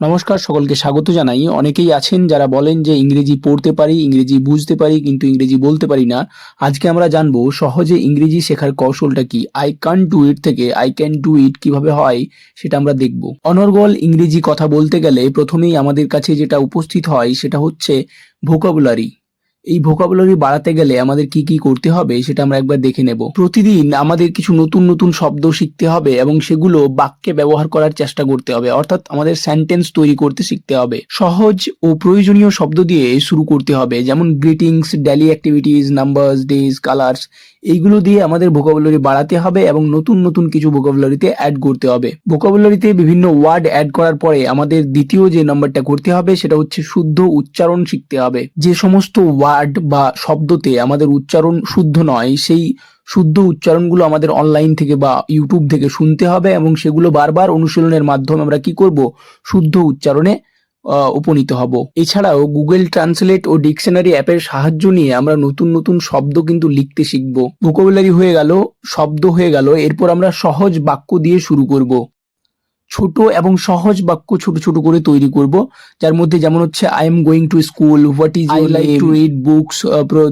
নমস্কার, সকলকে স্বাগত জানাই। অনেকেই আছেন যারা বলেন যে ইংরেজি পড়তে পারি, ইংরেজি বুঝতে পারি, কিন্তু ইংরেজি বলতে পারি না। আজকে আমরা জানব সহজে ইংরেজি শেখার কৌশলটা কি? আই ক্যান ডু ইট থেকে আই ক্যান ডু ইট কীভাবে হয় সেটা আমরা দেখব। অনর্গল ইংরেজি কথা বলতে গেলে প্রথমেই আমাদের কাছে যেটা উপস্থিত হয় সেটা হচ্ছে ভোকাবুলারি এই ভোকাবুলারি বাড়াতে গেলে আমাদের কি কি করতে হবে সেটা আমরা একবার দেখে নেব। প্রতিদিন আমাদের কিছু নতুন নতুন শব্দ শিখতে হবে এবং সেগুলো বাক্যে ব্যবহার করার চেষ্টা করতে হবে। অর্থাৎ আমাদের সেন্টেন্স তৈরি করতে শিখতে হবে। সহজ ও প্রয়োজনীয় শব্দ দিয়ে শুরু করতে হবে, যেমন greetings daily activities numbers days colours এইগুলো দিয়ে আমাদের ভোকাবুলারি বাড়াতে হবে এবং নতুন নতুন কিছু ভোকাবুলারিতে অ্যাড করতে হবে। ভোকাবুলারিতে বিভিন্ন ওয়ার্ড অ্যাড করার পরে আমাদের দ্বিতীয় যে নাম্বারটা করতে হবে সেটা হচ্ছে শুদ্ধ উচ্চারণ শিখতে হবে। যে সমস্ত ওয়ার্ড বা শব্দতে আমাদের উচ্চারণ শুদ্ধ নয়, সেই শুদ্ধ উচ্চারণগুলো আমাদের অনলাইন থেকে বা ইউটিউব থেকে শুনতে হবে এবং সেগুলো বারবার অনুশীলনের মাধ্যমে আমরা কি করব? শুদ্ধ উচ্চারণে উপনীত হব। এছাড়াও গুগল ট্রান্সলেট ও ডিকশনারি অ্যাপের সাহায্য নিয়ে আমরা নতুন নতুন শব্দ কিন্তু লিখতে শিখব। ভোকাবুলারি হয়ে গেল, শব্দ হয়ে গেল, এরপর আমরা সহজ বাক্য দিয়ে শুরু করব। ছোট এবং সহজ বাক্য ছোট ছোট করে তৈরি করব যার মধ্যে যেমন হচ্ছে I am going to school what is I like to read books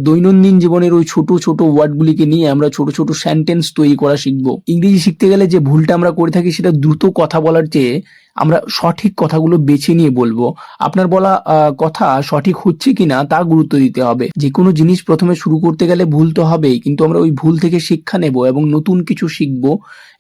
দৈনন্দিন জীবনের ওই ছোট ছোট ওয়ার্ডগুলিকে নিয়ে আমরা ছোট ছোট সেন্টেন্স তৈরি করা শিখব। ইংরেজি শিখতে গেলে যে ভুলটা আমরা করে থাকি সেটা দ্রুত কথা বলার চেয়ে আমরা সঠিক কথাগুলো বেছে নিয়ে বলব। আপনার বলা কথা সঠিক হচ্ছে কিনা তা গুরুত্ব দিতে হবে। যে কোনো জিনিস প্রথমে শুরু করতে গেলে ভুল তো হবেই, কিন্তু আমরা ওই ভুল থেকে শিক্ষা নেব এবং নতুন কিছু শিখব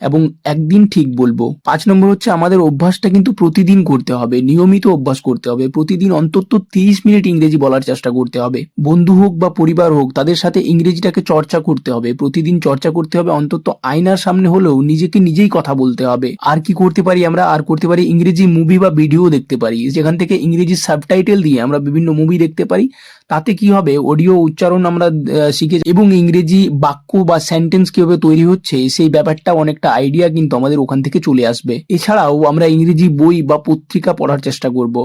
এবং একদিন ঠিক বলব। পাঁচ নম্বর হচ্ছে আমাদের অভ্যাসটা কিন্তু প্রতিদিন করতে হবে, নিয়মিত অভ্যাস করতে হবে। প্রতিদিন অন্তত তিরিশ মিনিট ইংরেজি বলার চেষ্টা করতে হবে। বন্ধু হোক বা পরিবার হোক, তাদের সাথে ইংরেজিটাকে চর্চা করতে হবে। প্রতিদিন চর্চা করতে হবে, অন্তত আয়নার সামনে হলেও নিজেকে নিজেই কথা বলতে হবে। আর কি করতে পারি আমরা, আর করতে পারি ইংরেজি মুভি বা ভিডিও দেখতে পারি। যেখান থেকে ইংরেজি সাবটাইটেল দিয়ে আমরা বিভিন্ন মুভি দেখতে পারি। তাতে কি হবে? অডিও উচ্চারণ আমরা শিখে এবং ইংরেজি বাক্য বা সেন্টেন্স কীভাবে তৈরি হচ্ছে, সেই ব্যাপারটা অনেকটা আইডিয়া কিন্তু আমাদের ওখান থেকে চলে আসবে। এছাড়াও আমরা ইংরেজি বই বা পত্রিকা পড়ার চেষ্টা করব।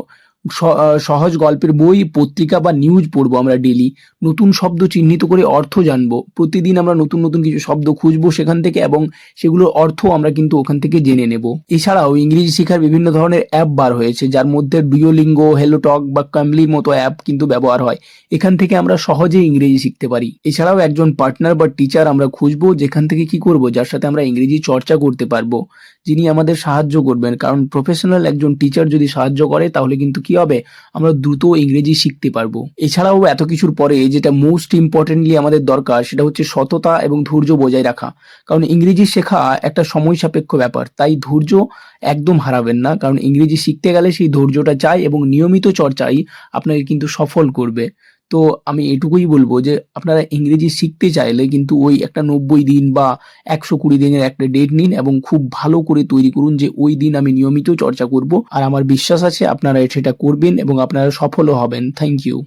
সহজ গল্পের বই, পত্রিকা বা নিউজ পড়ব আমরা ডেলি নতুন শব্দ চিহ্নিত করে অর্থ জানব। প্রতিদিন আমরা নতুন নতুন কিছু শব্দ খুঁজবো সেখান থেকে এবং সেগুলোর অর্থ আমরা কিন্তু ওখান থেকে জেনে নেব। এছাড়াও ইংরেজি শেখার বিভিন্ন ধরনের অ্যাপ বার হয়েছে, যার মধ্যে ডুয়োলিঙ্গো হেলোটক বা কামলির মতো অ্যাপ কিন্তু ব্যবহার হয়। এখান থেকে আমরা সহজে ইংরেজি শিখতে পারি। এছাড়াও একজন পার্টনার বা টিচার আমরা খুঁজবো যেখান থেকে কি করব, যার সাথে আমরা ইংরেজি চর্চা করতে পারব, যিনি আমাদের সাহায্য করবেন। কারণ প্রফেশনাল একজন টিচার যদি সাহায্য করে, তাহলে কিন্তু কি হবে? আমরা দ্রুত ইংরেজি শিখতে পারব। এছাড়াও এত কিছুর পরে যেটা মোস্ট ইম্পর্টেন্টলি আমাদের দরকার সেটা হচ্ছে সততা এবং ধৈর্য বজায় রাখা। কারণ ইংরেজি শেখা একটা সময় সাপেক্ষ ব্যাপার, তাই ধৈর্য একদম হারাবেন না। কারণ ইংরেজি শিখতে গেলে সেই ধৈর্যটা চাই এবং নিয়মিত চর্চাই আপনাকে কিন্তু সফল করবে। তো আমি এটুকুই বলব যে আপনারা ইংরেজি শিখতে চাইলে কিন্তু ওই একটা নব্বই দিন বা একশো কুড়ি দিনের একটা ডেট নিন এবং খুব ভালো করে তৈরি করুন যে ওই দিন আমি নিয়মিত চর্চা করব। আর আমার বিশ্বাস আছে আপনারা সেটা করবেন এবং আপনারা সফলও হবেন। Thank you